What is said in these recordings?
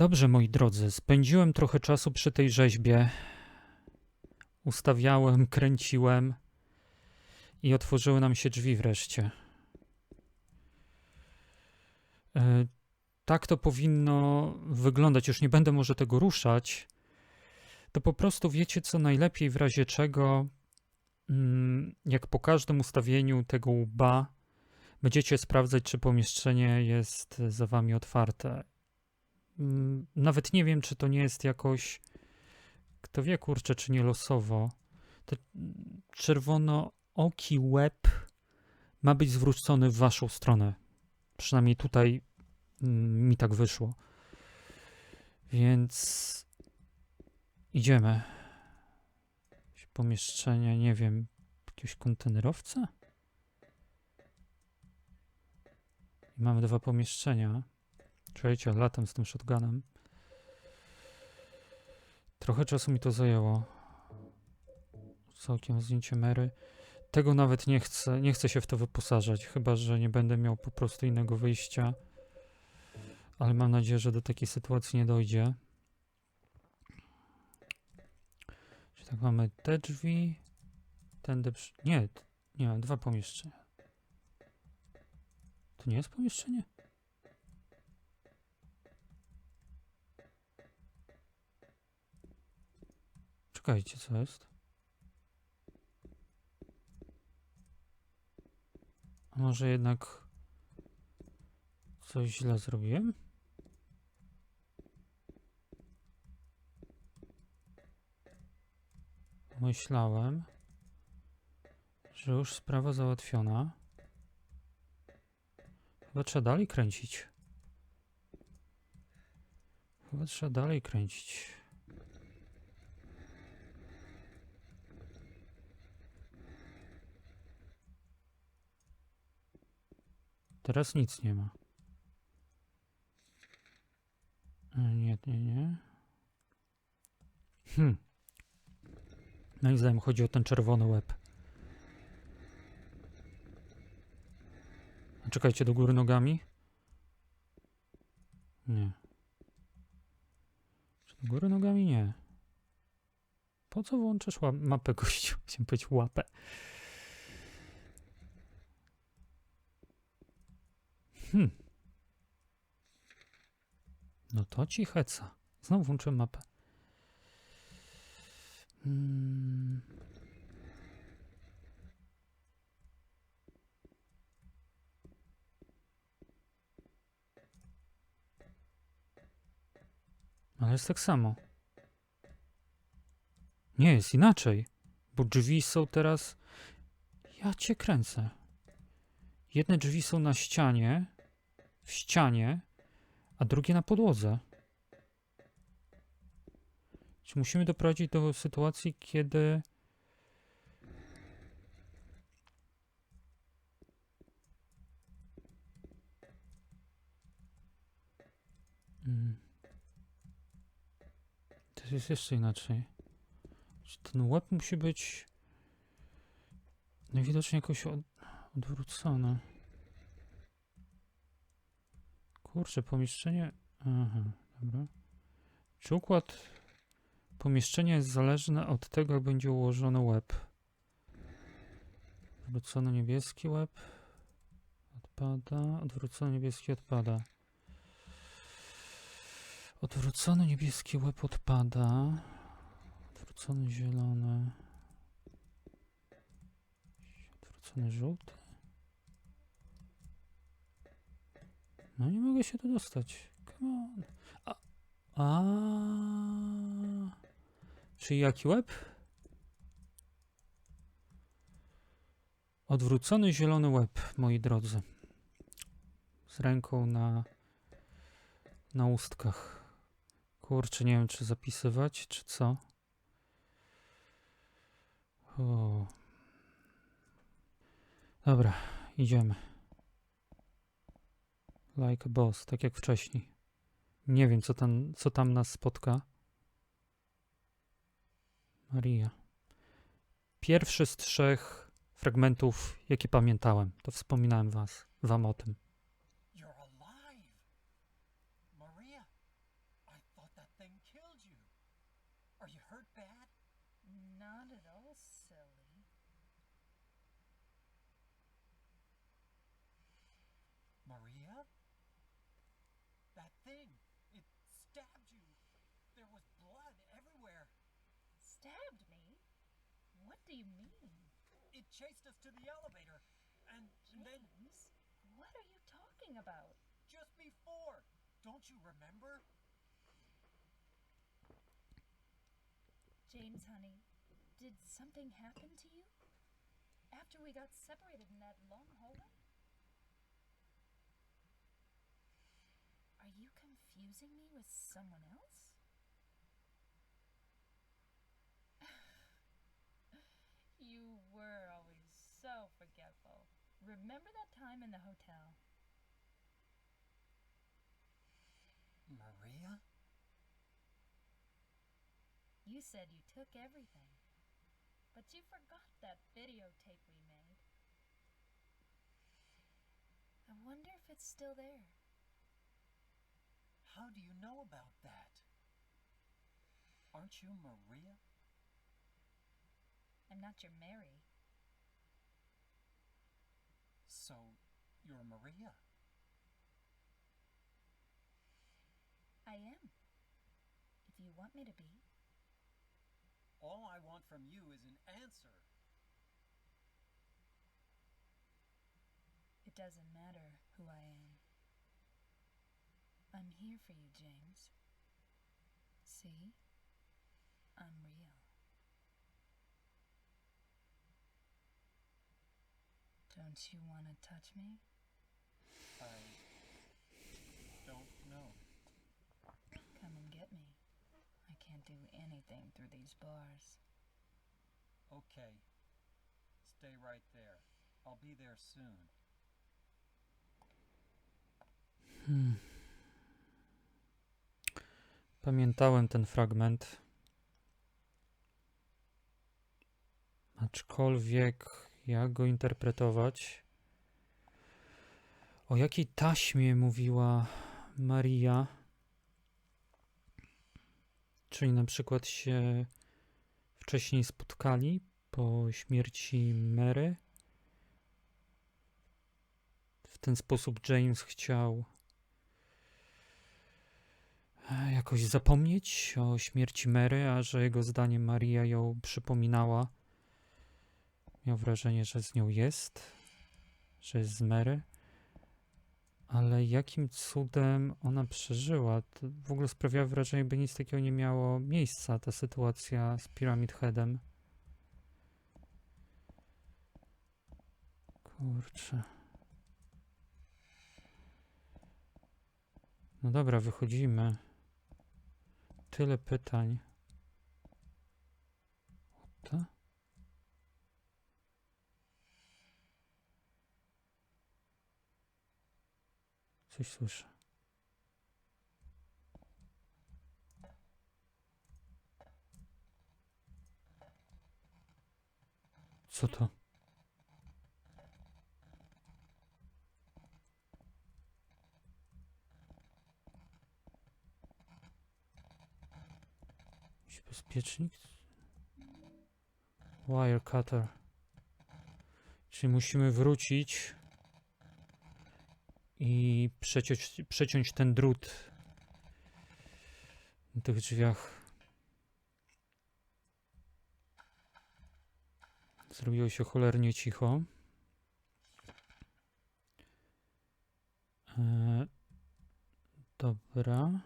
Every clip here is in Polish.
Dobrze, moi drodzy, spędziłem trochę czasu przy tej rzeźbie. Ustawiałem, kręciłem i otworzyły nam się drzwi wreszcie. E, tak to powinno wyglądać. Już nie będę może tego ruszać. To po prostu wiecie, co najlepiej w razie czego, mm, jak po każdym ustawieniu tego łba, będziecie sprawdzać, czy pomieszczenie jest za wami otwarte. Mm, Nawet nie wiem, czy to nie jest jakoś. Kto wie, kurczę, czy nie losowo. Mm, czerwono-oki łeb ma być zwrócony w waszą stronę. Przynajmniej tutaj mm, mi tak wyszło. Więc idziemy. Jakieś pomieszczenie, nie wiem, jakiegoś kontenerowca? I mamy dwa pomieszczenia. Czekajcie, latam z tym shotgunem. Trochę czasu mi to zajęło. Całkiem zdjęcie Mary. Tego nawet nie chcę, nie chcę się w to wyposażać, chyba że nie będę miał po prostu innego wyjścia. Ale mam nadzieję, że do takiej sytuacji nie dojdzie. Czyli tak mamy te drzwi, tędy przy... Nie, nie, dwa pomieszczenia. To nie jest pomieszczenie? Czekajcie, co jest? A może jednak coś źle zrobiłem? Myślałem, że już sprawa załatwiona. Chyba trzeba dalej kręcić. Chyba trzeba dalej kręcić. Teraz nic nie ma. E, Nie, nie, nie. Hm. Moim zdaniem chodzi o ten czerwony łeb. Czekajcie, do góry nogami? Nie. Czy do góry nogami? Nie. Po co włączysz ła- mapę gościu? Chciałem powiedzieć łapę. Hmm. No to ci heca. Znowu włączyłem mapę. Mm. Ale jest tak samo. Nie, jest inaczej. Bo drzwi są teraz. Ja cię kręcę. Jedne drzwi są na ścianie, w ścianie, a drugie na podłodze. Czy musimy doprowadzić do sytuacji, kiedy. Mm. To jest jeszcze inaczej. Ten łeb musi być najwidoczniej jakoś od, odwrócony? Kurczę, pomieszczenie. Aha, dobra. Czy układ pomieszczenia jest zależny od tego, jak będzie ułożony łeb? Odwrócony niebieski łeb odpada, odwrócony niebieski odpada. Odwrócony niebieski łeb odpada. Odwrócony zielony. Odwrócony żółty. No nie mogę się tu dostać. Come on. A. A. Czyli jaki łeb? Odwrócony zielony łeb, moi drodzy. Z ręką na, na ustkach. Kurczę, nie wiem, czy zapisywać, czy co. O. Dobra, idziemy. Like boss, tak jak wcześniej. Nie wiem, co tam, co tam nas spotka. Maria. Pierwszy z trzech fragmentów, jakie pamiętałem. To wspominałem was, wam o tym. Do you mean? It chased us to the elevator. And, and then James, what are you talking about? just before, don't you remember? James, honey, did something happen to you? After we got separated in that long hallway? Are you confusing me with someone else? You were always so forgetful. Remember that time in the hotel? Maria? You said you took everything, but you forgot that videotape we made. I wonder if it's still there. How do you know about that? Aren't you Maria? I'm not your Mary. So, you're Maria. I am. If you want me to be. All I want from you is an answer. It doesn't matter who I am. I'm here for you, James. See? I'm real. Don't you want to touch me? I don't know. Come and get me. I can't do anything through these bars. Okay. Stay right there. I'll be there soon. Hmm. Pamiętałem ten fragment. Aczkolwiek jak go interpretować? O jakiej taśmie mówiła Maria? Czyli na przykład się wcześniej spotkali po śmierci Mary. W ten sposób James chciał e, jakoś zapomnieć o śmierci Mary, a że jego zdaniem Maria ją przypominała. Miał wrażenie, że z nią jest, że jest z Mary. Ale jakim cudem ona przeżyła? To w ogóle sprawiała wrażenie, jakby nic takiego nie miało miejsca, ta sytuacja z Pyramid Headem. Kurczę. No dobra, wychodzimy. Tyle pytań. What Coś słyszę. Co to? Jakiś bezpiecznik? Wire cutter. Czyli musimy wrócić i przeciąć, przeciąć ten drut na tych drzwiach. Zrobiło się cholernie cicho. E, dobra.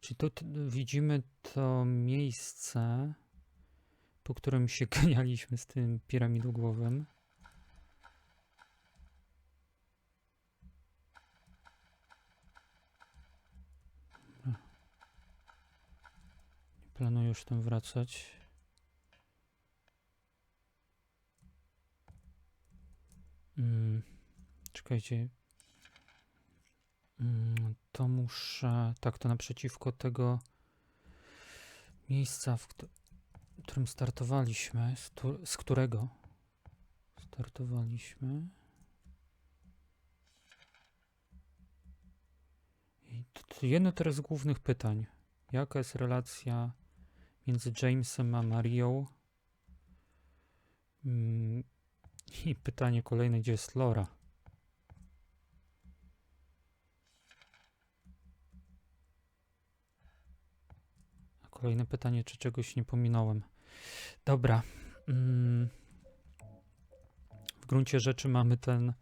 Czyli tu widzimy to miejsce, po którym się ganialiśmy z tym piramidogłowym. Nie planuję już tam wracać. Mm, czekajcie. Mm, to muszę. Tak, to naprzeciwko tego miejsca, w któ- którym startowaliśmy. Z, z którego startowaliśmy. I to jedno teraz z głównych pytań. Jaka jest relacja między Jamesem a Marią. Mm, I pytanie kolejne, gdzie jest Laura? A kolejne pytanie, czy czegoś nie pominąłem. Dobra. Mm, w gruncie rzeczy mamy ten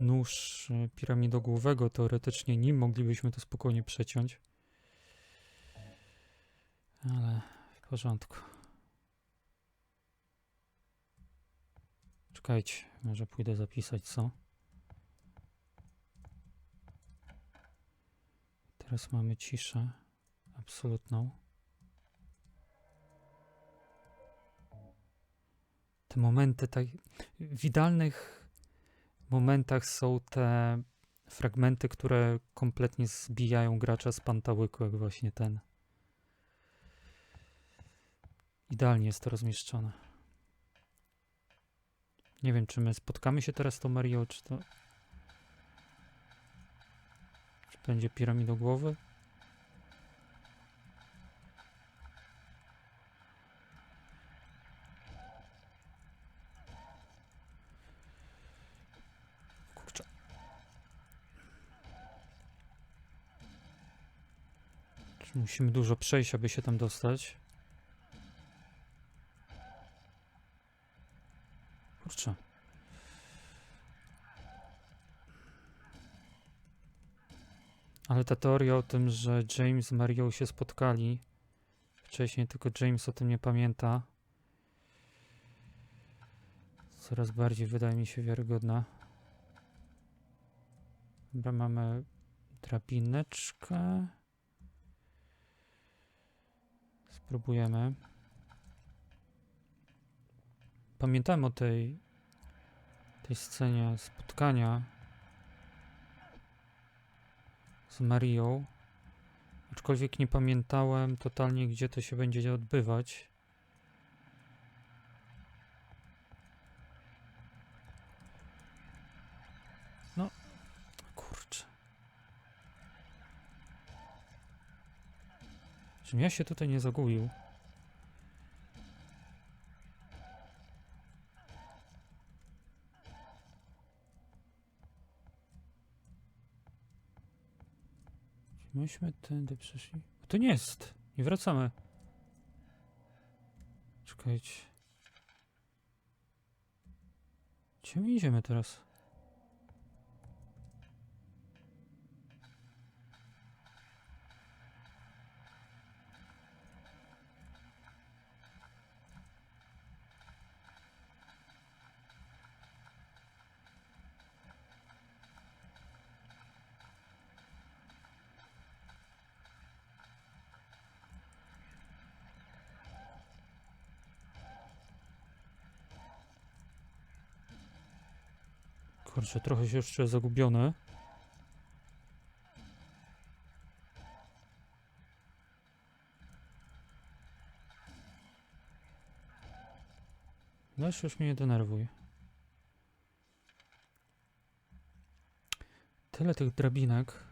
nóż y, piramidogłowego. Teoretycznie nim moglibyśmy to spokojnie przeciąć. Ale porządku. Czekajcie, może pójdę zapisać co? Teraz mamy ciszę absolutną. Te momenty, tak, w idealnych momentach są te fragmenty, które kompletnie zbijają gracza z pantałyku, jak właśnie ten. Idealnie jest to rozmieszczone. Nie wiem, czy my spotkamy się teraz z tą Marią, czy to... Czy będzie piramidogłowy? Kurczę. Musimy dużo przejść, aby się tam dostać? Kurczę. Ale ta teoria o tym, że James z Marią się spotkali wcześniej, tylko James o tym nie pamięta, coraz bardziej wydaje mi się wiarygodna. Dobra, mamy drabineczkę. Spróbujemy. Pamiętałem o tej, tej scenie spotkania z Marią, aczkolwiek nie pamiętałem totalnie, gdzie to się będzie odbywać. No, kurczę. Żebym ja się tutaj nie zagubił. Czy myśmy tędy przeszli? To nie jest. Nie wracamy. Czekajcie. Gdzie my idziemy teraz? Kurczę, trochę się już czuję zagubiony. Już mnie nie denerwuj. Tyle tych drabinek.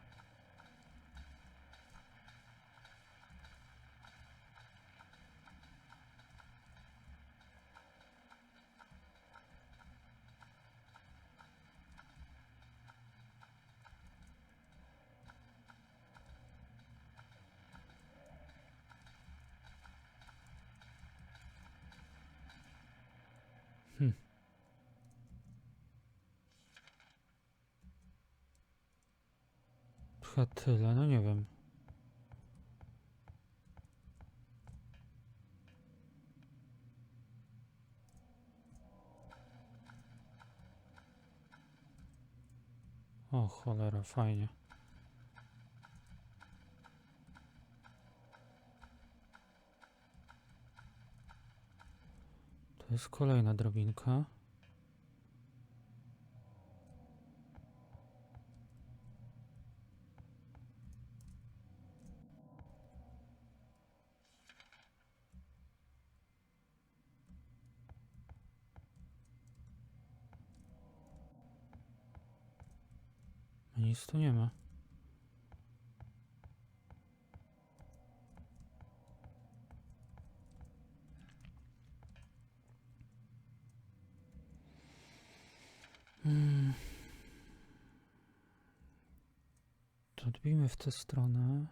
Chyba tyle, no nie wiem. O cholera, fajnie. To jest kolejna drabinka. nic tu nie ma. Hmm. To odbijmy w tę stronę.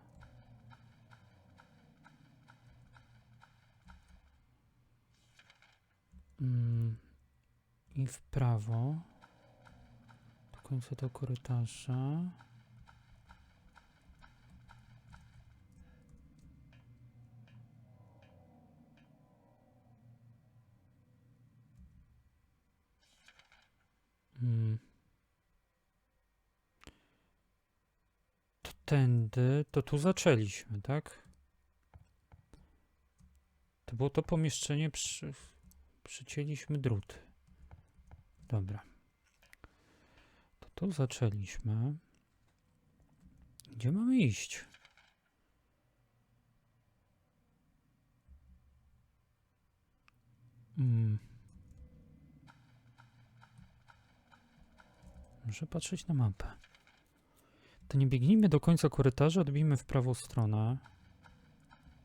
Hmm. I w prawo. Do końca tego korytarza. Mm. To tędy, to tu zaczęliśmy, tak? To było to pomieszczenie, przy, przycięliśmy drut. Dobra. To tu zaczęliśmy. Gdzie mamy iść? Mm. Muszę patrzeć na mapę. To nie biegnijmy do końca korytarza, odbijmy w prawą stronę.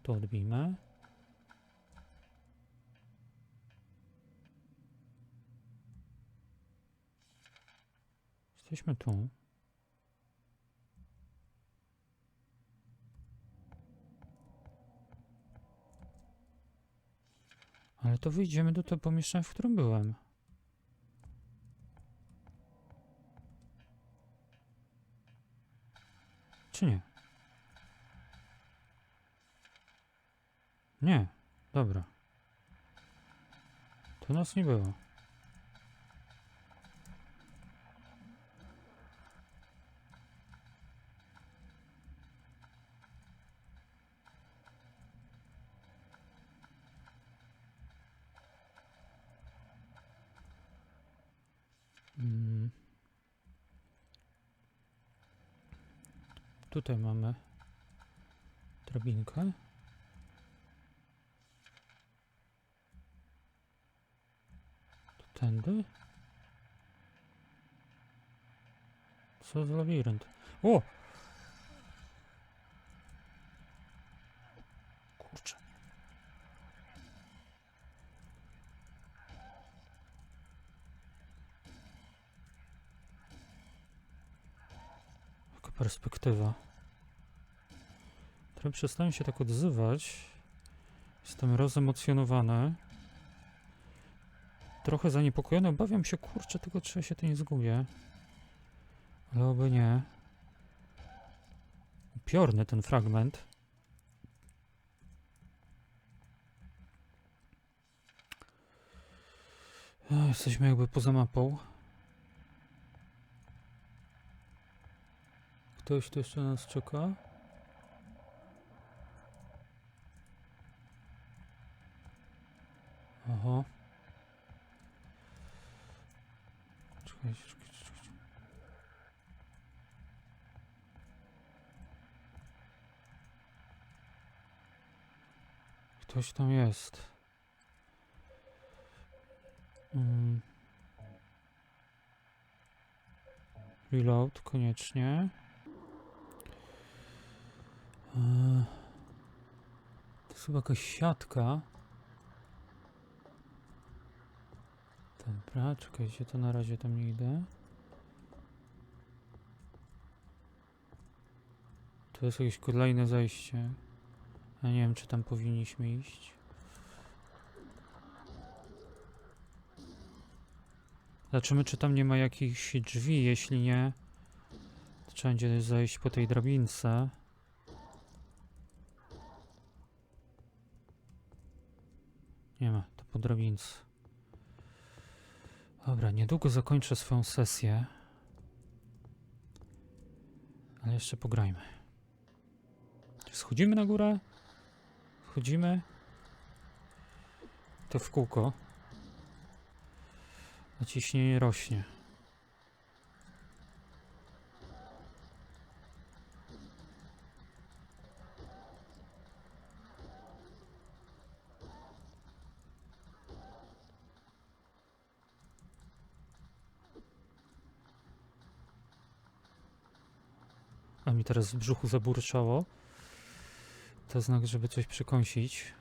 Tu odbijmy. Jesteśmy tu. Ale to wyjdziemy do tego pomieszczenia, w którym byłem. Czy nie? Nie. Dobra. Tu nas nie było. Tutaj mamy drabinkę. Tu tędy. Co za labirynt? O! Kurczę. Jaka perspektywa. Trochę przestałem się tak odzywać. Jestem rozemocjonowany. Trochę zaniepokojony. Obawiam się, kurczę, czy ja się tu nie zgubię. Ale oby nie. Upiorny ten fragment. Jesteśmy jakby poza mapą. Ktoś tu jeszcze nas czeka? Oho. Czekajcie, czekajcie, czekajcie. Ktoś tam jest. Mm. Reload koniecznie. Eee, To jest chyba jakaś siatka. Dobra, czekajcie, to na razie tam nie idę. Tu jest jakieś kolejne zejście. Ja nie wiem, czy tam powinniśmy iść. Zobaczymy, czy tam nie ma jakichś drzwi. Jeśli nie, to trzeba będzie zejść po tej drabince. Nie ma, to po. Dobra, niedługo zakończę swoją sesję. Ale jeszcze pograjmy. Schodzimy na górę? Schodzimy. To w kółko. A ciśnienie rośnie. A mi teraz w brzuchu zaburczało. To znak, żeby coś przekąsić.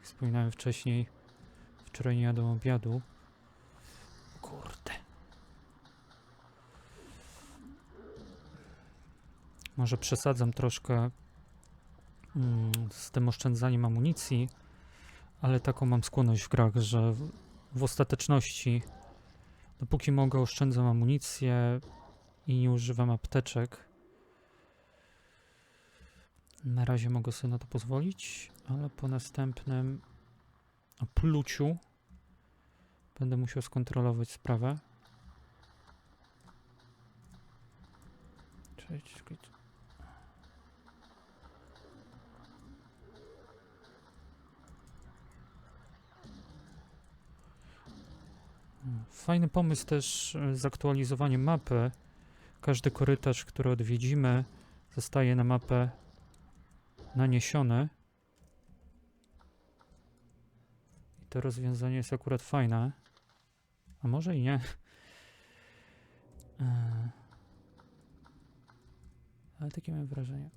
Wspominałem wcześniej. Wczoraj nie jadłem obiadu. Kurde. Może przesadzam troszkę mm, z tym oszczędzaniem amunicji, ale taką mam skłonność w grach, że w, w ostateczności, dopóki mogę, oszczędzam amunicję i nie używam apteczek. Na razie mogę sobie na to pozwolić, ale po następnym pluciu będę musiał skontrolować sprawę. Cześć. Mm, Fajny pomysł też e, zaktualizowanie mapy. Każdy korytarz, który odwiedzimy, zostaje na mapę naniesiony. I to rozwiązanie jest akurat fajne. A może i nie. Eee. Ale takie mam wrażenie.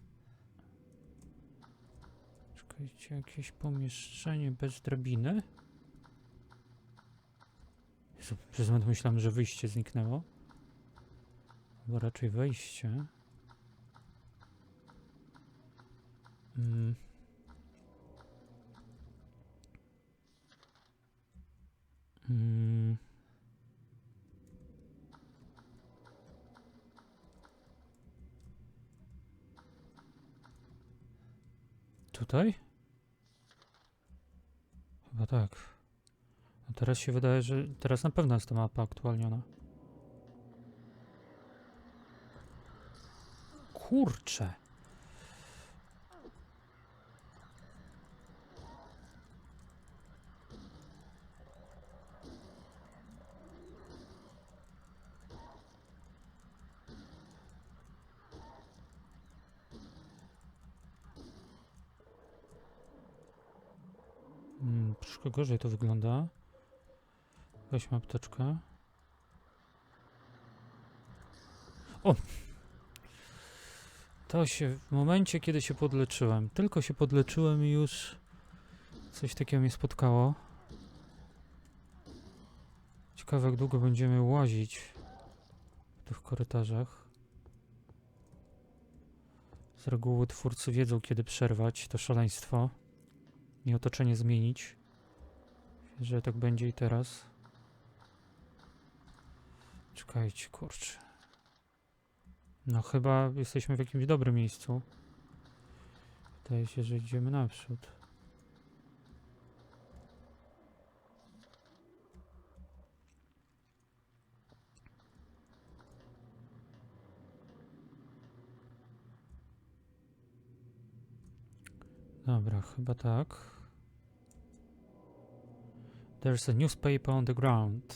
Czekajcie, jakieś pomieszczenie bez drabiny? Przez moment myślałem, że wyjście zniknęło. Bo raczej wejście. Tutaj? Chyba tak. A teraz się wydaje, że teraz na pewno jest ta mapa aktualniona. Kurczę. Mm, troszkę gorzej to wygląda. Weźmy apteczkę. O! To się w momencie, kiedy się podleczyłem. Tylko się podleczyłem i już coś takiego mnie spotkało. Ciekawe, jak długo będziemy łazić w tych korytarzach. Z reguły twórcy wiedzą, kiedy przerwać to szaleństwo i otoczenie zmienić. Że tak będzie i teraz. Czekajcie, kurczę. No chyba jesteśmy w jakimś dobrym miejscu. Wydaje się, że idziemy naprzód. Dobra, chyba tak. There's a newspaper on the ground.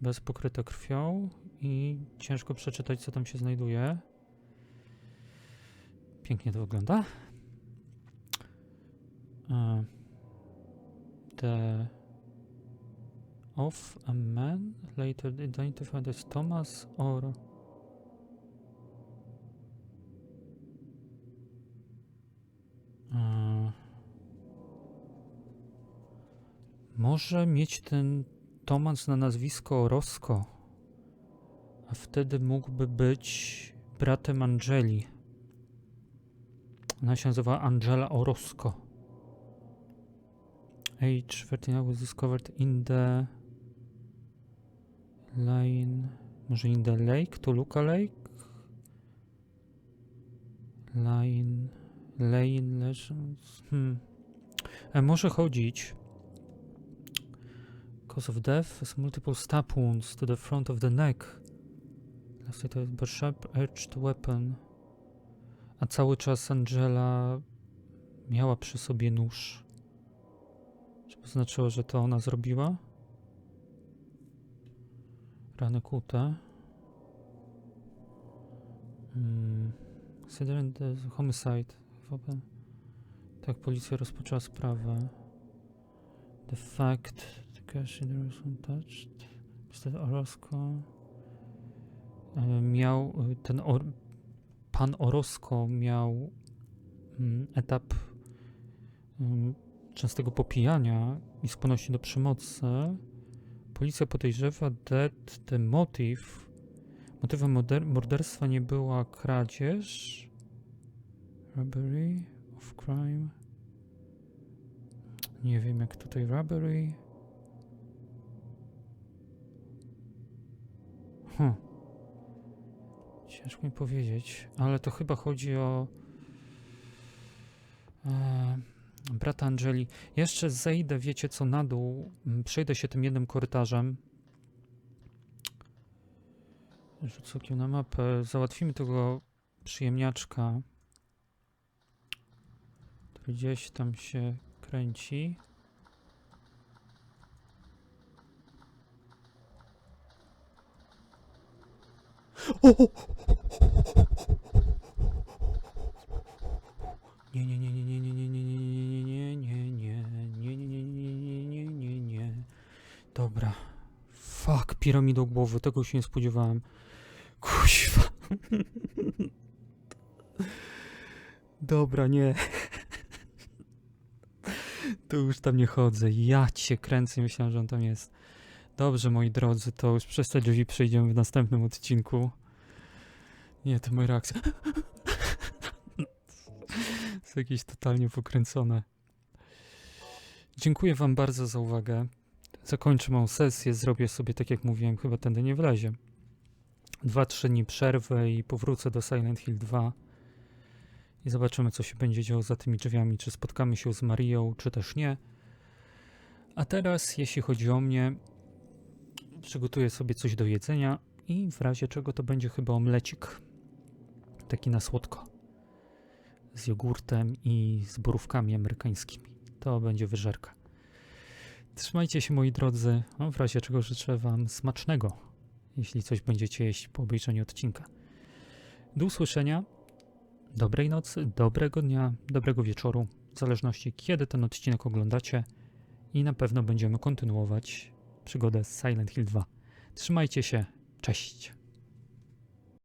Bez pokryte krwią i ciężko przeczytać, co tam się znajduje. Pięknie to wygląda. E, The of a man later identified as Thomas or Może mieć ten Tomasz na nazwisko Orozco, a wtedy mógłby być bratem Angeli. Ona się nazywa Angela Orozco. Age 13 was discovered in the lane. Może in the lake? Toluca Lake? Line. Lane Legends. Hmm. E, może chodzić. Cause of death is multiple stab wounds to the front of the neck. Last it by sharp edged weapon. A cały czas Angela miała przy sobie nóż. Czy to znaczyło, że to ona zrobiła? Rany kute. Hmm. The homicide. Tak, policja rozpoczęła sprawę. The fact cash in untouched. Mr. Orozco e, miał e, ten or, pan Orozco miał mm, etap mm, częstego popijania i skłonności do przemocy. Policja podejrzewa that the motive Motywem morderstwa nie była kradzież. Robbery of crime. Nie wiem jak tutaj robbery. Hm. Ciężko mi powiedzieć, ale to chyba chodzi o e, brata Angeli. Jeszcze zejdę, wiecie co, na dół. m, Przejdę się tym jednym korytarzem. Rzucę okiem na mapę. Załatwimy tego przyjemniaczka, który gdzieś tam się kręci. Nie, nie, nie, nie, nie, nie, nie, nie, nie, nie, nie, nie, nie, nie, nie, nie, nie, nie, nie. Dobra. Fuck, piramidą głowy, tego się nie spodziewałem. Kuźwa. Dobra, nie. To już tam nie chodzę. Ja cię kręcę, myślałem, że on tam jest. Dobrze, moi drodzy, to już przez te drzwi przejdziemy w następnym odcinku. Nie, to moja reakcja. jest jakieś totalnie pokręcone. Dziękuję wam bardzo za uwagę. Zakończę małą sesję, zrobię sobie tak jak mówiłem, chyba tędy nie wlezie. Dwa, trzy dni przerwę i powrócę do Silent Hill 2 i zobaczymy, co się będzie działo za tymi drzwiami, czy spotkamy się z Marią, czy też nie. A teraz, jeśli chodzi o mnie, przygotuję sobie coś do jedzenia i w razie czego to będzie chyba omlecik. Taki na słodko. Z jogurtem i z borówkami amerykańskimi. To będzie wyżerka. Trzymajcie się moi drodzy, no, w razie czego życzę wam smacznego, jeśli coś będziecie jeść po obejrzeniu odcinka. Do usłyszenia, dobrej nocy, dobrego dnia, dobrego wieczoru, w zależności kiedy ten odcinek oglądacie i na pewno będziemy kontynuować przygodę z Silent Hill 2. Trzymajcie się, cześć!